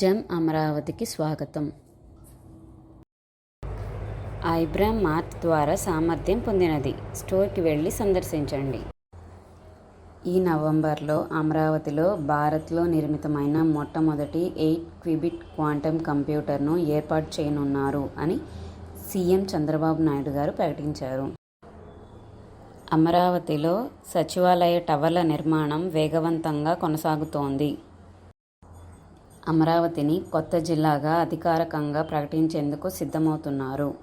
జమ్ అమరావతికి స్వాగతం. ఐబ్రామ్ మార్ట్ ద్వారా సామర్థ్యం పొందినది. స్టోర్కి వెళ్ళి సందర్శించండి. ఈ నవంబర్లో అమరావతిలో భారత్లో నిర్మితమైన మొట్టమొదటి ఎయిట్ క్విబిట్ క్వాంటమ్ కంప్యూటర్ను ఏర్పాటు చేయనున్నారు అని సీఎం చంద్రబాబు నాయుడు గారు ప్రకటించారు. అమరావతిలో సచివాలయ టవర్ల నిర్మాణం వేగవంతంగా కొనసాగుతోంది. అమరావతిని కొత్త జిల్లాగా అధికారికంగా ప్రకటించేందుకు సిద్ధమవుతున్నారు.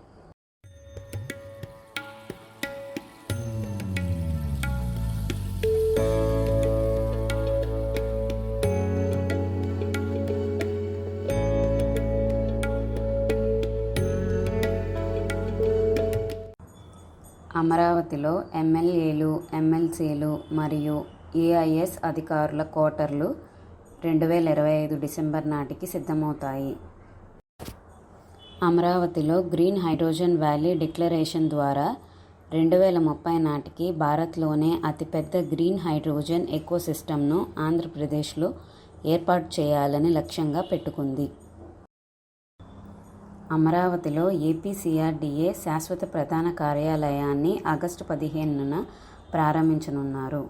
అమరావతిలో ఎమ్మెల్యేలు ఎమ్మెల్సీలు మరియు ఏఐఎస్ అధికారుల క్వార్టర్లు రెండు వేల ఇరవై ఐదు డిసెంబర్ నాటికి సిద్ధమవుతాయి. అమరావతిలో గ్రీన్ హైడ్రోజన్ వ్యాలీ డిక్లరేషన్ ద్వారా రెండు వేల ముప్పై నాటికి భారత్లోనే అతిపెద్ద గ్రీన్ హైడ్రోజన్ ఎకోసిస్టమ్ను ఆంధ్రప్రదేశ్లో ఏర్పాటు చేయాలని లక్ష్యంగా పెట్టుకుంది. అమరావతిలో ఏపీసీఆర్డీఏ శాశ్వత ప్రధాన కార్యాలయాన్ని ఆగస్టు పదిహేనున ప్రారంభించనున్నారు.